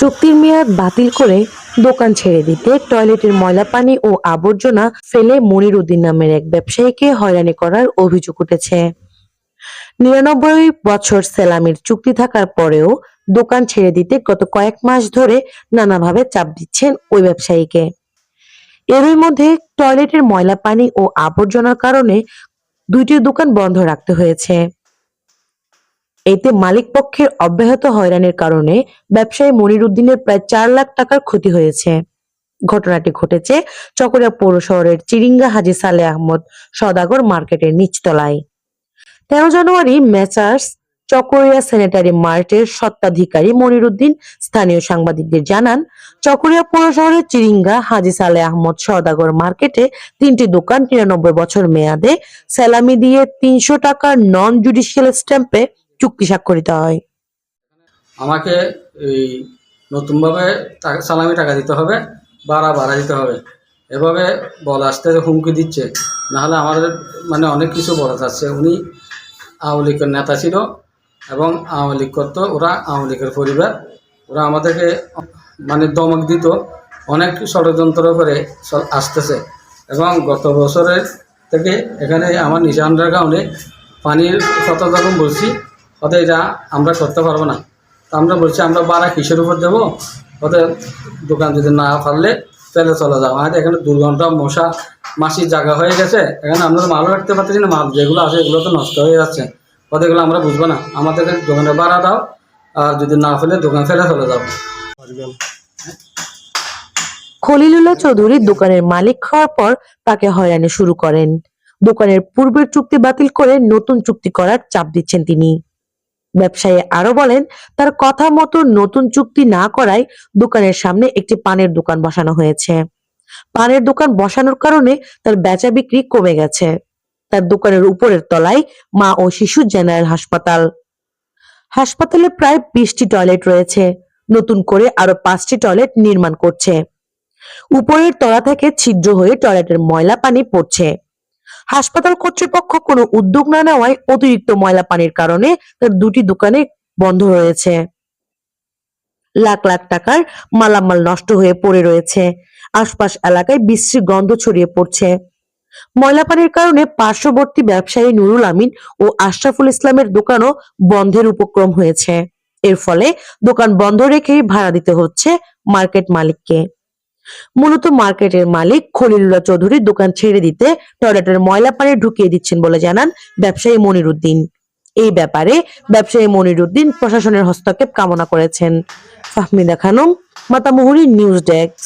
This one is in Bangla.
চুক্তির মেয়াদ বাতিল করে দোকান ছেড়ে দিতে টয়লেটের ময়লা পানি ও আবর্জনা ফেলে মনির উদ্দিন নামের এক ব্যবসায়ীকে হয়রানি করার অভিযোগ উঠেছে। নিরানব্বই বছর সেলামির চুক্তি থাকার পরেও দোকান ছেড়ে দিতে গত কয়েক মাস ধরে নানাভাবে চাপ দিচ্ছেন ওই ব্যবসায়ীকে। এরই মধ্যে টয়লেটের ময়লা পানি ও আবর্জনার কারণে দুইটি দোকান বন্ধ রাখতে হয়েছে। এতে মালিক পক্ষের অব্যাহত হয়রানির কারণে ব্যবসায়ী মনির উদ্দিনের প্রায় চার লাখ টাকার ক্ষতি হয়েছে। ঘটনাটি ঘটেছে চকরিয়া পৌর শহরের চিরিঙ্গা হাজি সালে আহমদ সদাগর মার্কেটের নিচতলায়। তেরো জানুয়ারি মেসার্স চকরিয়া স্যানিটারি মার্টের স্বত্বাধিকারী মনির উদ্দিন স্থানীয় সাংবাদিকদের জানান, চকরিয়া পৌর শহরের চিরিঙ্গা হাজি সালে আহমদ সদাগর মার্কেটে তিনটি দোকান নিরানব্বই বছর মেয়াদে স্যালামি দিয়ে তিনশো টাকার নন জুডিশিয়াল স্ট্যাম্পে চুক্তি স্বাক্ষরিত হয়। আমাকে এই নতুনভাবে সালামি টাকা দিতে হবে, ভাড়া ভাড়া দিতে হবে। এভাবে বল আসতে হুমকি দিচ্ছে। নাহলে আমাদের মানে অনেক কিছু বলা যাচ্ছে। উনি আওয়ামী লীগের নেতা ছিল এবং আওয়ামী লীগ করতো, ওরা আওয়ামী লীগের পরিবার। ওরা আমাদেরকে মানে দমক দিত। অনেক ষড়যন্ত্র করে আসতেছে। এবং গত বছরের থেকে এখানে আমার নিশা আন্ডারগ্রাউন্ডে পানির কথা যখন বলছি। ওদের এটা আমরা করতে পারব না। তা আমরা বলছি, আমরা বাড়া কিসের উপর দেবো অতএব দোকান যদি না পারলে ফেলে চলে যাও। আমাদের এখানে দুর্গন্ধ মশা মাসির জায়গা হয়ে গেছে। এখানে আমরা তো মালও রাখতে পারতেছি না, মাল যেগুলো আছে এগুলো তো নষ্ট হয়ে যাচ্ছে। ওদেরগুলো আমরা বুঝব না। আমাদেরকে দোকানে ভাড়া দাও, আর যদি না ফেলে দোকান ফেলে চলে যাও। খলিলুল্লাহ চৌধুরী দোকানের মালিক হওয়ার পর তাকে হয়রানি শুরু করেন। দোকানের পূর্বের চুক্তি বাতিল করে নতুন চুক্তি করার চাপ দিচ্ছেন তিনি। ব্যবসায়ী আরও বলেন, তার কথা মতো নতুন চুক্তি না করায় দোকানের সামনে একটি পানের দোকান বসানো হয়েছে। পানের দোকান বসানোর কারণে তার বেচা বিক্রি কমে গেছে। তার দোকানের উপরের তলায় মা ও শিশু জেনারেল হাসপাতাল। হাসপাতালে প্রায় বিশটি টয়লেট রয়েছে। নতুন করে আরও পাঁচটি টয়লেট নির্মাণ করছে। উপরের তলা থেকে ছিদ্র হয়ে টয়লেটের ময়লা পানি পড়ছে। হাসপাতাল কর্তৃপক্ষ কোনো উদ্যোগ না নেওয়ায় অতিরিক্ত ময়লা পানির কারণে তার দুটি দোকানে বন্ধ রয়েছে। লাখ লাখ টাকার মালামাল নষ্ট হয়ে পড়ে রয়েছে। আশপাশ এলাকায় বিশ্রী গন্ধ ছড়িয়ে পড়ছে। ময়লা পানির কারণে পার্শ্ববর্তী ব্যবসায়ী নুরুল আমিন ও আশরাফুল ইসলামের দোকানও বন্ধের উপক্রম হয়েছে। এর ফলে দোকান বন্ধ রেখেই ভাড়া দিতে হচ্ছে মার্কেট মালিককে। মূলত মার্কেটের মালিক খলিলুল্লাহ চৌধুরী দোকান ছেড়ে দিতে টয়লেটের ময়লা পানি ঢুকিয়ে দিচ্ছেন বলে জানান ব্যবসায়ী মনিরুদ্দিন। এই ব্যাপারে ব্যবসায়ী মনিরুদ্দিন প্রশাসনের হস্তক্ষেপ কামনা করেছেন। Fahmida Khanam, Matamuhuri news desk.